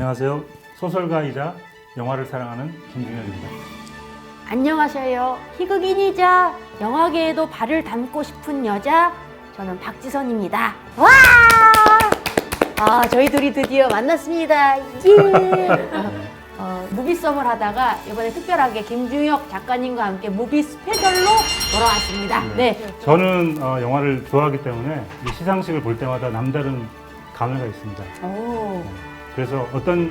안녕하세요. 소설가이자 영화를 사랑하는 김중현입니다. 안녕하세요. 희극인이자 영화계에도 발을 담고 싶은 여자 저는 박지선입니다. 와! 아 저희 둘이 드디어 만났습니다. 예. 어, 무비썸을 하다가 이번에 특별하게 김중혁 작가님과 함께 무비 스페셜로 돌아왔습니다. 네. 저는 어, 영화를 좋아하기 때문에 이 시상식을 볼 때마다 남다른 감회가 있습니다. 오. 그래서 어떤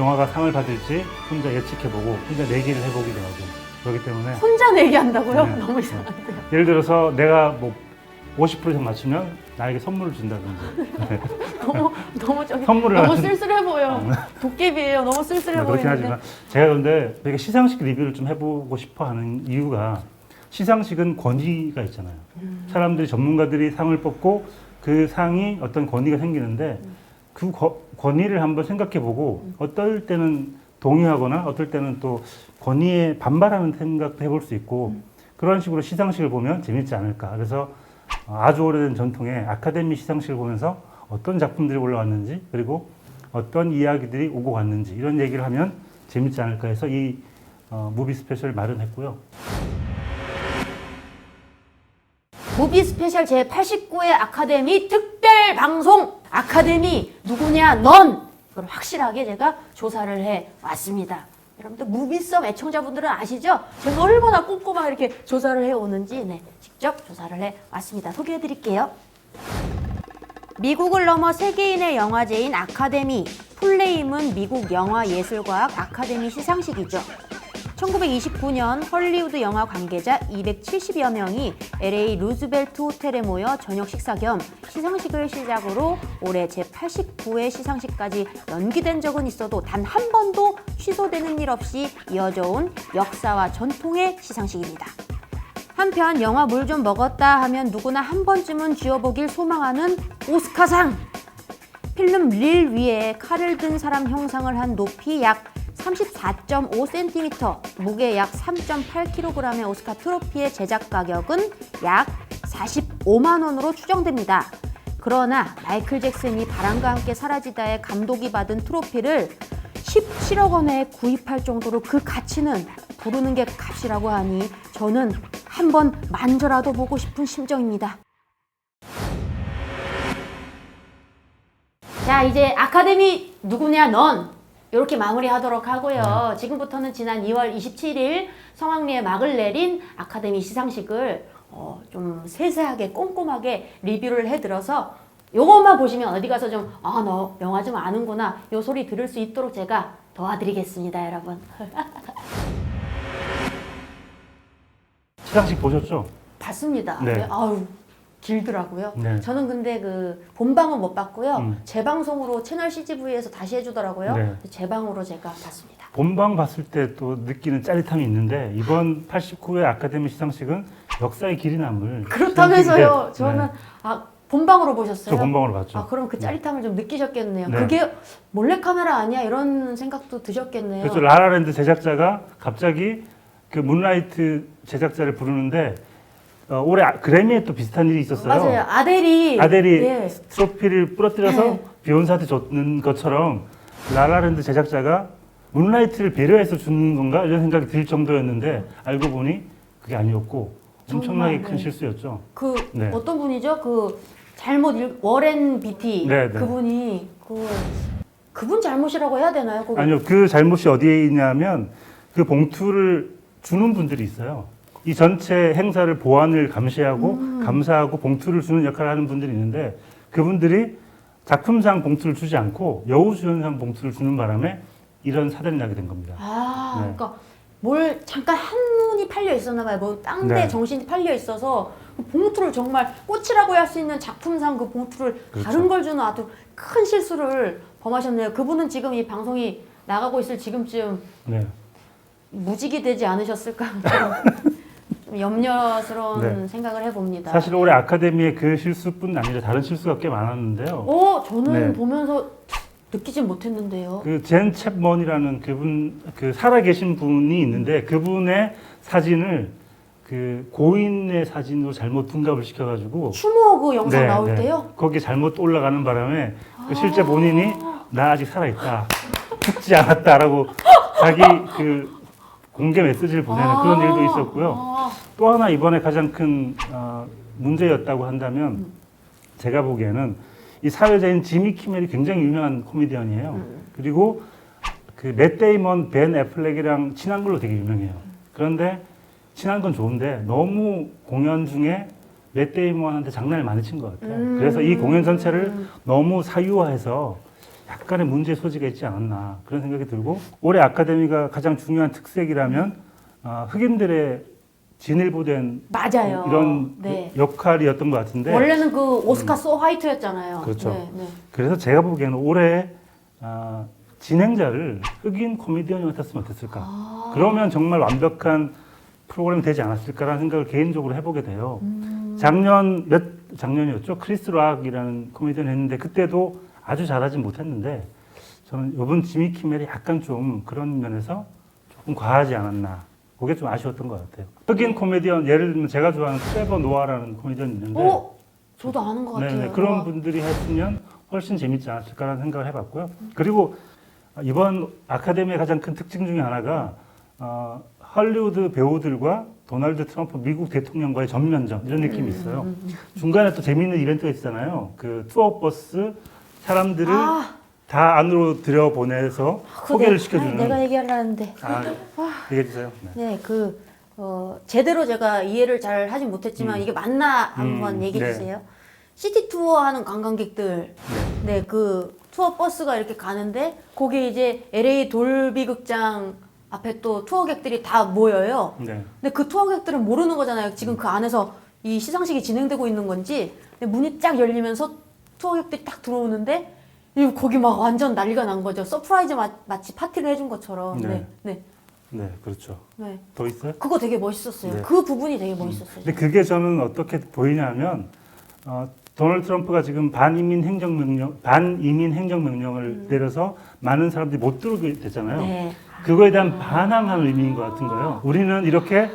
영화가 상을 받을지 혼자 예측해보고 혼자 내기를 해보기도 하고 그렇기 때문에 혼자 내기 한다고요? 네. 너무 이상한데요. 예를 들어서 내가 뭐 50% 이상 맞추면 나에게 선물을 준다든지 너무 너무 저기 선물을 너무 하는- 쓸쓸해 보여. 도깨비예요. 너무 쓸쓸해 뭐 그렇긴 보이는데. 하지만 제가 그런데 되게 시상식 리뷰를 좀 해보고 싶어 하는 이유가 시상식은 권위가 있잖아요. 사람들이 전문가들이 상을 뽑고 그 상이 어떤 권위가 생기는데 그 거- 권위를 한번 생각해보고 어떨 때는 동의하거나 어떨 때는 또 권위에 반발하는 생각도 해볼 수 있고 그런 식으로 시상식을 보면 재밌지 않을까. 그래서 아주 오래된 전통의 아카데미 시상식을 보면서 어떤 작품들이 올라왔는지 그리고 어떤 이야기들이 오고 갔는지 이런 얘기를 하면 재밌지 않을까 해서 이 어, 무비 스페셜을 마련했고요. 무비 스페셜 제 89회 아카데미 특 별 방송 아카데미 누구냐 넌 이걸 확실하게 제가 조사를 해 왔습니다. 여러분들 무비썸 애청자분들은 아시죠? 제가 얼마나 꼼꼼하게 이렇게 조사를 해 오는지 네, 직접 조사를 해 왔습니다. 소개해 드릴게요. 미국을 넘어 세계인의 영화제인 아카데미 플레임은 미국 영화예술과학 아카데미 시상식이죠. 1929년 헐리우드 영화 관계자 270여 명이 LA 루즈벨트 호텔에 모여 저녁 식사 겸 시상식을 시작으로 올해 제89회 시상식까지 연기된 적은 있어도 단 한 번도 취소되는 일 없이 이어져 온 역사와 전통의 시상식입니다. 한편 영화 물 좀 먹었다 하면 누구나 한 번쯤은 쥐어보길 소망하는 오스카상. 필름 릴 위에 칼을 든 사람 형상을 한 높이 약 34.5cm, 무게 약 3.8kg의 오스카 트로피의 제작 가격은 약 45만 원으로 추정됩니다. 그러나 마이클 잭슨이 바람과 함께 사라지다의 감독이 받은 트로피를 17억 원에 구입할 정도로 그 가치는 부르는 게 값이라고 하니 저는 한번 만져라도 보고 싶은 심정입니다. 자 이제 아카데미 누구냐 넌 이렇게 마무리하도록 하고요. 지금부터는 지난 2월 27일 성황리에 막을 내린 아카데미 시상식을 어, 좀 세세하게 꼼꼼하게 리뷰를 해드려서 요것만 보시면 어디 가서 좀 아 너 영화 좀 아는구나 요 소리 들을 수 있도록 제가 도와드리겠습니다 여러분. 시상식 보셨죠? 봤습니다. 네. 네, 아유 길더라고요. 네. 저는 근데 그 본방은 못 봤고요. 음. 재방송으로 채널 CGV에서 다시 해주더라고요. 네. 재방으로 제가 봤습니다. 본방 봤을 때 또 느끼는 짜릿함이 있는데 이번 89회 아카데미 시상식은 역사의 길이 남을 그렇다면서요. 시상식인데, 저는 네, 아 본방으로 보셨어요? 저 본방으로 봤죠. 아 그럼 그 짜릿함을 좀 느끼셨겠네요. 네. 그게 몰래 카메라 아니야 이런 생각도 드셨겠네요. 그래서 라라랜드 제작자가 갑자기 그 문라이트 제작자를 부르는데 어, 올해 아- 그래미에 또 비슷한 일이 있었어요. 맞아요. 아델이 아델이 예. 트로피를 부러뜨려서 네. 비욘사한테 줬는 것처럼 라라랜드 제작자가 문라이트를 배려해서 주는 건가 이런 생각이 들 정도였는데 알고 보니 그게 아니었고 엄청나게 정말, 큰 네. 실수였죠. 그 네. 어떤 분이죠? 그 잘못 읽 워렌 비티 네, 네. 그분이 그 그분 잘못이라고 해야 되나요? 그거? 아니요, 그 잘못이 어디에 있냐면 그 봉투를 주는 분들이 있어요. 이 전체 행사를 보안을 감시하고 음. 감사하고 봉투를 주는 역할을 하는 분들이 있는데 그분들이 작품상 봉투를 주지 않고 여우수연상 봉투를 주는 바람에 이런 사단이 나게 된 겁니다. 아, 네. 그러니까 뭘 잠깐 한눈이 팔려 있었나 봐요. 뭐 땅대 네. 정신이 팔려 있어서 그 봉투를 정말 꽃이라고 할 수 있는 작품상 그 봉투를 그렇죠. 다른 걸 주는 아주 큰 실수를 범하셨네요. 그분은 지금 이 방송이 나가고 있을 지금쯤 네. 무직이 되지 않으셨을까 좀 염려스러운 네. 생각을 해봅니다. 사실 올해 아카데미의 그 실수뿐 아니라 다른 실수가 꽤 많았는데요. 어, 저는 네. 보면서 느끼진 못했는데요. 그젠 챕먼이라는 그분 그 살아 계신 분이 있는데 그분의 사진을 그 고인의 사진으로 잘못 둔갑을 시켜가지고 추모 그 영상 네, 나올 네. 때요. 거기 잘못 올라가는 바람에 그 실제 본인이 나 아직 살아있다 죽지 않았다라고 자기 그 공개 메시지를 보내는 그런 아. 일도 있었고요. 아, 또 하나 이번에 가장 큰 어, 문제였다고 한다면 제가 보기에는 이 사회자인 지미 키멜이 굉장히 유명한 코미디언이에요. 그리고 그맷 데이먼, 벤 애플렉이랑 친한 걸로 되게 유명해요. 그런데 친한 건 좋은데 너무 공연 중에 맷 데이먼한테 장난을 많이 친 것 같아요. 음. 그래서 이 공연 전체를 너무 사유화해서 약간의 문제 소지가 있지 않았나 그런 생각이 들고 올해 아카데미가 가장 중요한 특색이라면 어, 흑인들의 진일보된 맞아요. 이런 네. 역할이었던 것 같은데 원래는 그 오스카 소 화이트였잖아요. 그렇죠. 네, 네. 그래서 제가 보기에는 올해 아, 진행자를 흑인 코미디언이 맡았으면 어땠을까 아. 그러면 정말 완벽한 프로그램이 되지 않았을까라는 생각을 개인적으로 해보게 돼요 음. 작년 몇 작년이었죠 크리스 락이라는 코미디언 했는데 그때도 아주 잘하진 못했는데 저는 이번 지미 키멜이 약간 좀 그런 면에서 조금 과하지 않았나 그게 좀 아쉬웠던 것 같아요 흑인 코미디언 예를 들면 제가 좋아하는 트레버 노아라는 코미디언이 있는데 어? 저도 아는 것 같아요. 네네, 그런 와. 분들이 했으면 훨씬 재밌지 않았을까라는 생각을 해봤고요. 그리고 이번 아카데미의 가장 큰 특징 중에 하나가 어, 헐리우드 배우들과 도널드 트럼프 미국 대통령과의 전면전 이런 음, 느낌이 있어요. 중간에 또 재미있는 이벤트가 있잖아요. 그 투어 버스 사람들을 아, 다 안으로 들여보내서 그거 소개를 내가- 시켜주는. 아니, 내가 얘기하려는데. 아, 얘기해 주세요. 네. 네, 그 어, 제대로 제가 이해를 잘 하진 못했지만 음. 이게 맞나 한번 음, 얘기해 네. 주세요. 시티 투어 하는 관광객들, 네, 그 투어 버스가 이렇게 가는데 거기 이제 LA 돌비 극장 앞에 또 투어객들이 다 모여요. 네. 근데 그 투어객들은 모르는 거잖아요. 지금 그 안에서 이 시상식이 진행되고 있는 건지. 근데 문이 쫙 열리면서 투어객들이 딱 들어오는데 이 거기 막 완전 난리가 난 거죠. 서프라이즈 마, 마치 파티를 해준 것처럼. 네. 네, 네, 네, 그렇죠. 네. 더 있어요? 그거 되게 멋있었어요. 네. 그 부분이 되게 멋있었어요. 근데 그게 저는 어떻게 보이냐면 어, 도널드 트럼프가 지금 반이민 행정 명령 반이민 행정 명령을 내려서 많은 사람들이 못 들어오게 됐잖아요. 음. 네. 그거에 대한 반항하는 의미인 것 같은 거예요. 우리는 이렇게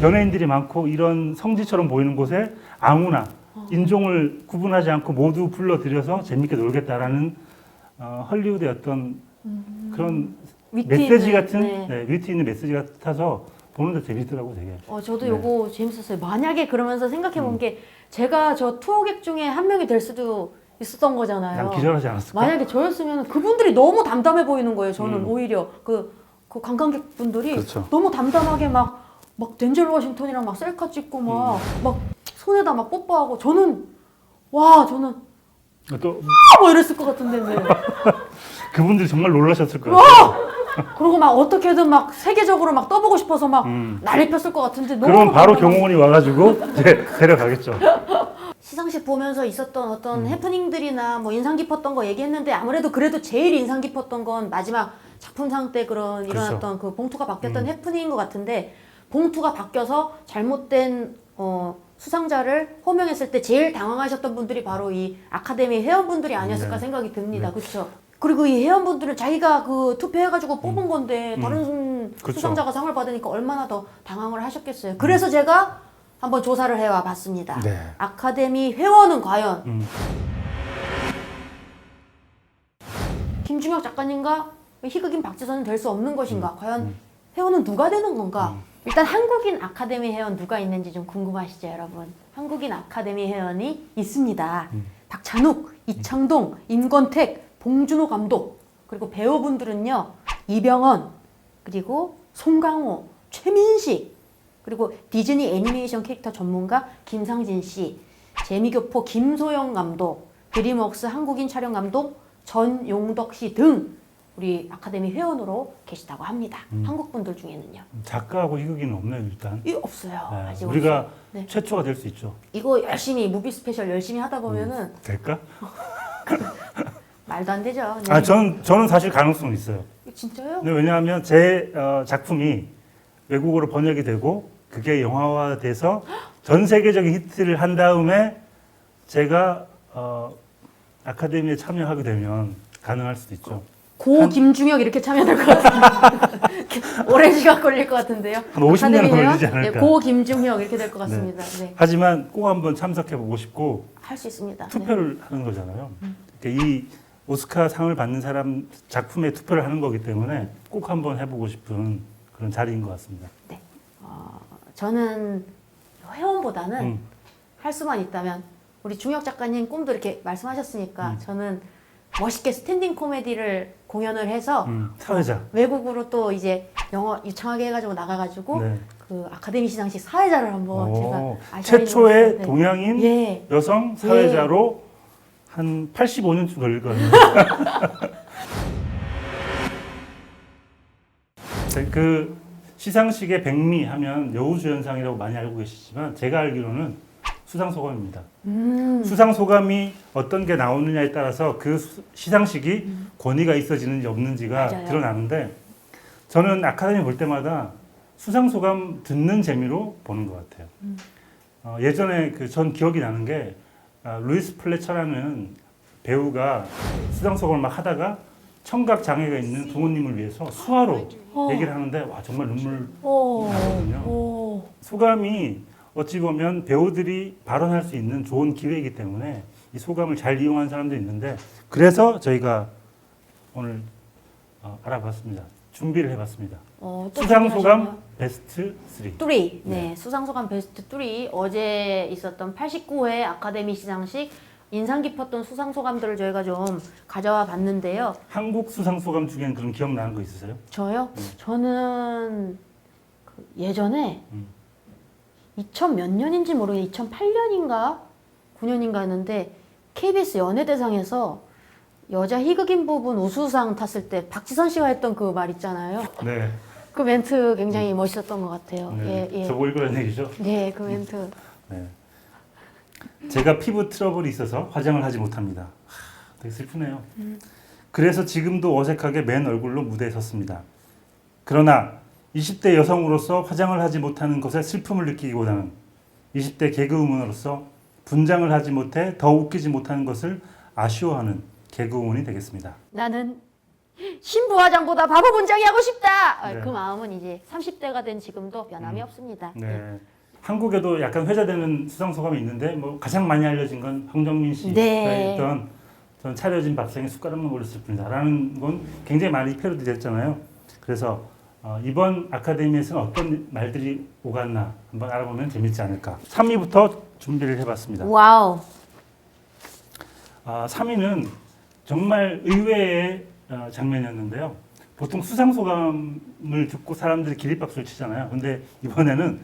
연예인들이 많고 이런 성지처럼 보이는 곳에 아무나 어. 인종을 구분하지 않고 모두 불러들여서 재밌게 놀겠다라는 어, 헐리우드의 어떤 그런 음. 위트 메시지 있는, 같은 네. 네, 위트 있는 메시지 같아서 보는데 재밌더라고 되게. 어, 저도 네. 요거 재밌었어요. 만약에 그러면서 생각해 음. 본게 제가 저 투어객 중에 한 명이 될 수도 있었던 거잖아요. 난 기절하지 않았을까? 만약에 저였으면 그분들이 너무 담담해 보이는 거예요. 저는 음. 오히려 그, 그 관광객분들이 그렇죠. 너무 담담하게 막, 막 덴젤 워싱턴이랑 막 셀카 찍고 막, 음. 막 손에다 막 뽀뽀하고 저는 와 저는 또 아, 뭐 이랬을 것 같은데 네. 그분들이 정말 놀라셨을 거예요. 요 그리고 막 어떻게든 막 세계적으로 막 떠보고 싶어서 막 음. 난리 폈을 것 같은데 너무 그럼 바로. 경호원이 와가지고 이제 데려가겠죠. 시상식 보면서 있었던 음. 어떤 해프닝들이나 뭐 인상 깊었던 거 얘기했는데 아무래도 그래도 제일 인상 깊었던 건 마지막 작품상 때 그런 그렇죠. 일어났던 그 봉투가 바뀌었던 음. 해프닝인 것 같은데 봉투가 바뀌어서 잘못된 어, 수상자를 호명했을 때 제일 당황하셨던 분들이 바로 이 아카데미 회원분들이 아니었을까 네. 생각이 듭니다. 그렇죠? 그리고 이 회원분들은 자기가 그 투표해가지고 뽑은 건데 음. 다른 그렇죠. 수상자가 상을 받으니까 얼마나 더 당황을 하셨겠어요. 그래서 제가 한번 조사를 해와 봤습니다. 네. 아카데미 회원은 과연 음. 김중혁 작가님과 희극인 박지선은 될 수 없는 것인가? 음. 과연 회원은 누가 되는 건가? 일단 한국인 아카데미 회원 누가 있는지 좀 궁금하시죠, 여러분? 한국인 아카데미 회원이 있습니다. 음. 박찬욱, 이창동, 임권택, 봉준호 감독, 그리고 배우분들은요, 이병헌, 그리고 송강호, 최민식, 그리고 디즈니 애니메이션 캐릭터 전문가 김상진 씨, 재미교포 김소영 감독, 드림웍스 한국인 촬영 감독 전용덕 씨 등 우리 아카데미 회원으로 계시다고 합니다. 음. 한국 분들 중에는요. 작가하고 희극인은 없네요 일단. 이 없어요. 네, 아직 우리가 없어요. 네. 최초가 될 수 있죠. 이거 열심히 무비 스페셜 열심히 하다 보면은 될까? 말도 안 되죠. 네. 아, 전 저는 사실 가능성은 있어요. 진짜요? 네, 왜냐하면 제 어, 작품이 외국어로 번역이 되고 그게 영화화돼서 전 세계적인 히트를 한 다음에 제가 어, 아카데미에 참여하게 되면 가능할 수도 있죠. 고 김중혁 이렇게 참여될 것 같은데 오랜 시간 걸릴 것 같은데요. 한 50년 아카데미 회원? 걸리지 않을까. 네, 고 김중혁 이렇게 될 것 같습니다. 네. 하지만 꼭 한번 참석해 보고 싶고 할 수 있습니다. 네. 투표를 하는 거잖아요. 그러니까 이 오스카 상을 받는 사람 작품에 투표를 하는 거기 때문에 꼭 한번 해보고 싶은 그런 자리인 것 같습니다. 저는 회원보다는 음. 할 수만 있다면 우리 중혁 작가님 꿈도 이렇게 말씀하셨으니까 음. 저는 멋있게 스탠딩 코미디를 공연을 해서 음, 사회자. 외국으로 또 이제 영어 유창하게 해가지고 나가가지고 네. 그 아카데미 시상식 사회자를 한번 오, 제가 최초의 네. 동양인 예. 여성 사회자로 한 85년쯤 걸리거든요. 네, 그 시상식의 백미 하면 여우주연상이라고 많이 알고 계시지만 제가 알기로는 수상 소감입니다. 음. 수상 소감이 어떤 게 나오느냐에 따라서 그 수- 시상식이 권위가 있어지는지 없는지가 음. 맞아요. 드러나는데 저는 아카데미 볼 때마다 수상 소감 듣는 재미로 보는 것 같아요. 음. 어, 예전에 그 전 기억이 나는 게 아, 루이스 플래처라는 배우가 수상 소감을 막 하다가 청각 장애가 있는 부모님을 위해서 수화로 어. 얘기를 하는데 와 정말 눈물 오. 나거든요. 오. 소감이 어찌 보면 배우들이 발언할 수 있는 좋은 기회이기 때문에 이 소감을 잘 이용한 사람도 있는데 그래서 저희가 오늘 어, 알아봤습니다. 준비를 해봤습니다. 어, 또 수상. 소감 베스트 3. 3. 네, 수상 소감 베스트 3. 어제 있었던 89회 아카데미 시상식 인상 깊었던 수상 소감들을 저희가 좀 가져와 봤는데요. 한국 수상 소감 중엔 그런 기억나는 거 있으세요? 저요? 저는 그 예전에 음. 2000 몇 년인지 모르겠는데 2008년인가 9년인가 했는데 KBS 연예대상에서 여자 희극인 부분 우수상 탔을 때 박지선 씨가 했던 그 말 있잖아요. 네. 그 멘트 굉장히 멋있었던 것 같아요. 네. 예, 예. 저거 읽으라는 얘기죠? 네, 그 멘트. 네. 제가 피부 트러블이 있어서 화장을 하지 못합니다. 하, 되게 슬프네요. 그래서 지금도 어색하게 맨 얼굴로 무대에 섰습니다. 그러나 20대 여성으로서 화장을 하지 못하는 것에 슬픔을 느끼기보다는 20대 개그우먼으로서 분장을 하지 못해 더 웃기지 못하는 것을 아쉬워하는 개그우먼이 되겠습니다. 나는 신부 화장보다 바보 분장이 하고 싶다. 아, 네. 그 마음은 이제 30대가 된 지금도 변함이 음. 없습니다. 네. 한국에도 약간 회자되는 수상 소감이 있는데 뭐 가장 많이 알려진 건 황정민 씨가 네. 했던 전 차려진 밥상에 숟가락만 올렸을 뿐이다라는 건 굉장히 많이 패러디 됐잖아요. 그래서 어, 이번 아카데미에서는 어떤 말들이 오갔나 한번 알아보면 재밌지 않을까. 3위부터 준비를 해봤습니다. 와우. 아, 3위는 정말 의외의 어, 장면이었는데요. 보통 수상 소감을 듣고 사람들이 기립박수를 치잖아요. 근데 이번에는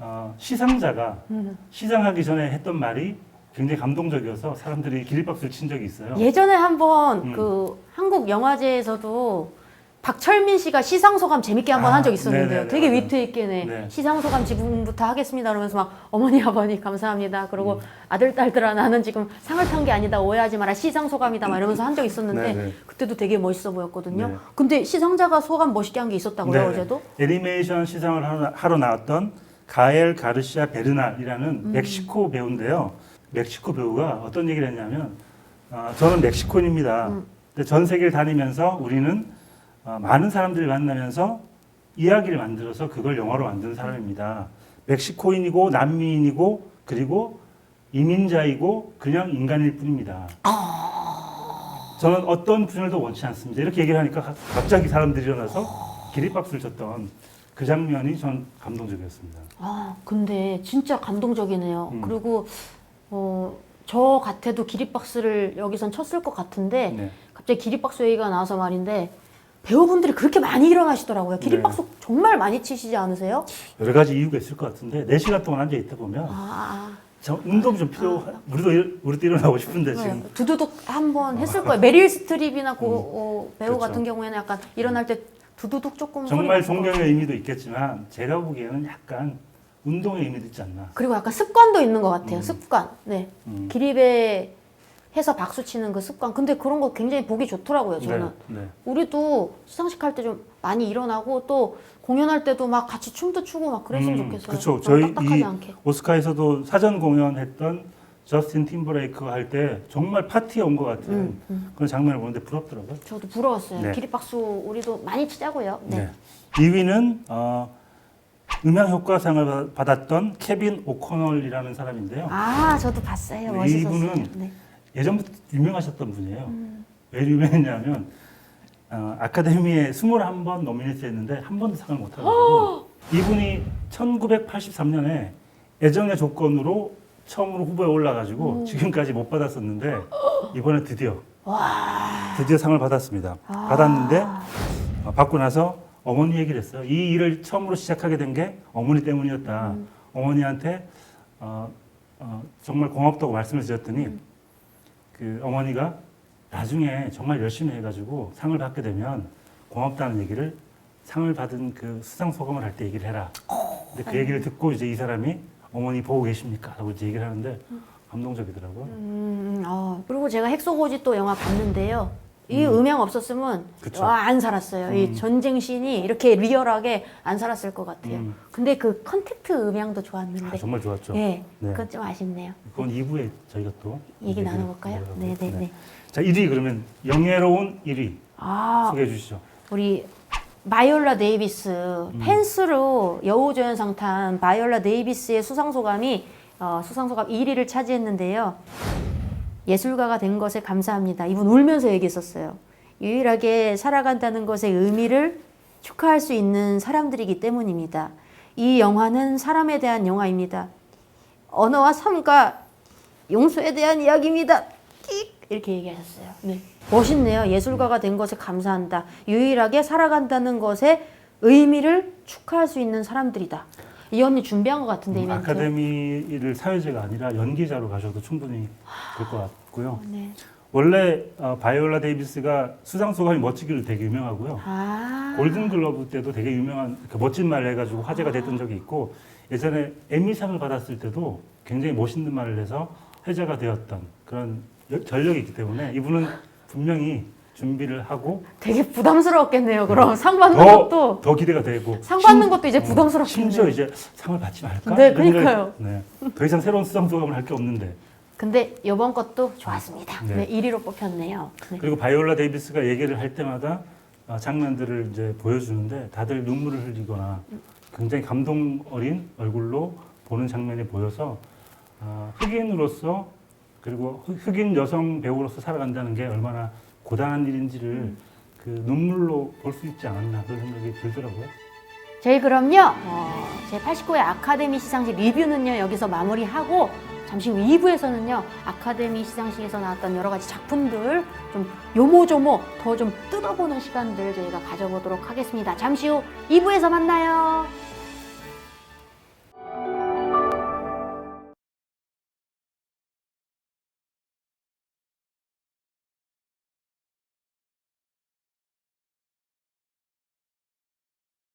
어, 시상자가 음. 시상하기 전에 했던 말이 굉장히 감동적이어서 사람들이 기립박수를 친 적이 있어요. 예전에 한번 음. 그 한국 영화제에서도 박철민 씨가 시상 소감 재밌게 한번 아, 한 적 있었는데요. 네네네, 되게. 위트 있게 네. 네. 시상 소감 지금부터 하겠습니다. 그러면서 막 어머니 아버니 감사합니다. 그리고 음. 아들 딸들아 나는 지금 상을 탄 게 아니다 오해하지 마라 시상 소감이다 막 이러면서 한 적 있었는데 네네. 그때도 되게 멋있어 보였거든요. 네. 근데 시상자가 소감 멋있게 한 게 있었다고요 네. 어제도? 애니메이션 시상을 하러, 나왔던 가엘 가르시아 베르날이라는 음. 멕시코 배우인데요. 멕시코 배우가 어떤 얘기를 했냐면 어, 저는 멕시코인입니다. 음. 근데 전 세계를 다니면서 우리는 어, 많은 사람들을 만나면서 이야기를 만들어서 그걸 영화로 만드는 사람입니다. 멕시코인이고 난미인이고 그리고 이민자이고 그냥 인간일 뿐입니다. 저는 어떤 분열도 원치 않습니다. 이렇게 얘기를 하니까 가- 갑자기 사람들이 일어나서 기립박수를 쳤던 그 장면이 전 감동적이었습니다. 아, 근데 진짜 감동적이네요. 음. 그리고 어, 저 같아도 기립박수를 여기선 쳤을 것 같은데 네. 갑자기 기립박수 얘기가 나와서 말인데 배우분들이 그렇게 많이 일어나시더라고요. 기립박수 정말 많이 치시지 않으세요? 여러 가지 이유가 있을 것 같은데 4시간 동안 앉아 있다 보면 아, 저 운동이 좀 필요. 우리도 일- 우리도 일어나고 싶은데 아, 지금 네. 두두둑 한번 했을 거예요. 메릴 스트립이나 고, 어, 배우 그렇죠. 같은 경우에는 약간 일어날 때 두두둑 조금 정말 소리가 존경의 의미도 있겠지만 제가 보기에는 약간 운동의 의미도 있지 않나. 그리고 약간 습관도 있는 것 같아요. 음. 습관. 네. 음. 기립에 해서 박수 치는 그 습관. 근데 그런 거 굉장히 보기 좋더라고요, 저는. 네, 네. 우리도 시상식 할 때 좀 많이 일어나고 또 공연할 때도 막 같이 춤도 추고 막 그랬으면 음, 좋겠어요. 막 저희 이 않게. 오스카에서도 사전 공연했던 저스틴 팀버레이크 할 때 정말 파티에 온 것 같은 음, 음. 그런 장면을 보는데 부럽더라고요. 저도 부러웠어요. 네. 기립박수 우리도 많이 치자고요. 네. 네. 2위는 어, 음향 효과상을 받- 받았던 케빈 오코널이라는 사람인데요. 아, 저도 봤어요. 네, 멋있었어요. 이분은 네. 예전부터 유명하셨던 분이에요. 음. 왜 유명했냐면 어, 아카데미에 21번 노미네이트 했는데 한 번도 상을 못 타가지고 이분이 1983년에 애정의 조건으로 처음으로 후보에 올라가지고 지금까지 못 받았었는데 이번에 드디어 드디어 상을 받았습니다. 아. 받았는데 어, 받고 나서 어머니 얘기를 했어요. 이 일을 처음으로 시작하게 된 게 어머니 때문이었다. 어머니한테 어, 어, 정말 고맙다고 말씀을 드렸더니 그 어머니가 나중에 정말 열심히 해가지고 상을 받게 되면 고맙다는 얘기를 상을 받은 그 수상 소감을 할 때 얘기를 해라. 근데 그 얘기를 듣고 이제 이 사람이 어머니 보고 계십니까? 이제 얘기를 하는데 감동적이더라고요. 음, 어, 그리고 제가 핵소고지 또 영화 봤는데요. 이 음. 양 없었으면 그쵸. 와, 안 살았어요. 이 음. 전쟁 씬이 이렇게 리얼하게 안 살았을 것 같아요. 음. 근데 그 컨택트 음향도 좋았는데, 아, 정말 좋았죠. 예, 네. 그건 좀 아쉽네요. 그건 2부에 저희가 또 얘기 얘기를 나눠볼까요? 나눠보고요. 네, 네, 네. 자, 1위 그러면 영예로운 1위 아, 소개해 주시죠. 우리 바이올라 데이비스 음. 펜스로 여우조연상 탄 바이올라 데이비스의 수상 소감이 어, 수상 소감 1위를 차지했는데요. 예술가가 된 것에 감사합니다. 이분 울면서 얘기했었어요. 유일하게 살아간다는 것의 의미를 축하할 수 있는 사람들이기 때문입니다. 이 영화는 사람에 대한 영화입니다. 언어와 삶과 용서에 대한 이야기입니다. 띡 이렇게 얘기하셨어요. 네. 멋있네요. 예술가가 된 것에 감사한다. 유일하게 살아간다는 것의 의미를 축하할 수 있는 사람들이다. 이 언니 준비한 것 같은데 이 음, 멘트. 아카데미를 사회자가 아니라 연기자로 가셔도 충분히 될 것 같고요. 네. 원래 어, 바이올라 데이비스가 수상 소감이 멋지기로 되게 유명하고요. 아. 골든글러브 때도 되게 유명한 그 멋진 말을 해가지고 화제가 됐던 적이 있고 예전에 에미상을 받았을 때도 굉장히 멋있는 말을 해서 회자가 되었던 그런 여- 전력이 있기 때문에 이분은 분명히 준비를 하고 되게 부담스러웠겠네요. 그럼 상 받는 더, 것도 더 기대가 되고 상 받는 심- 것도 이제 어, 부담스럽겠네요. 심지어 이제 상을 받지 말까? 네, 이런 생각이- 그러니까요. 네, 더 이상 새로운 수상 소감을 할 게 없는데 근데 이번 것도 좋았습니다. 네. 네. 1위로 뽑혔네요. 네. 그리고 바이올라 데이비스가 얘기를 할 때마다 어, 장면들을 이제 보여주는데 다들 눈물을 흘리거나 굉장히 감동 어린 얼굴로 보는 장면이 보여서 어, 흑인으로서 그리고 흑- 흑인 여성 배우로서 살아간다는 게 얼마나 고단한 일인지를 그 눈물로 볼 수 있지 않았나 그런 생각이 들더라고요. 저희 그럼요. 어, 제 89회 아카데미 시상식 리뷰는요 여기서 마무리하고 잠시 후 2부에서는요 아카데미 시상식에서 나왔던 여러 가지 작품들 좀 요모조모 더 좀 뜯어보는 시간들 저희가 가져보도록 하겠습니다. 잠시 후 2부에서 만나요.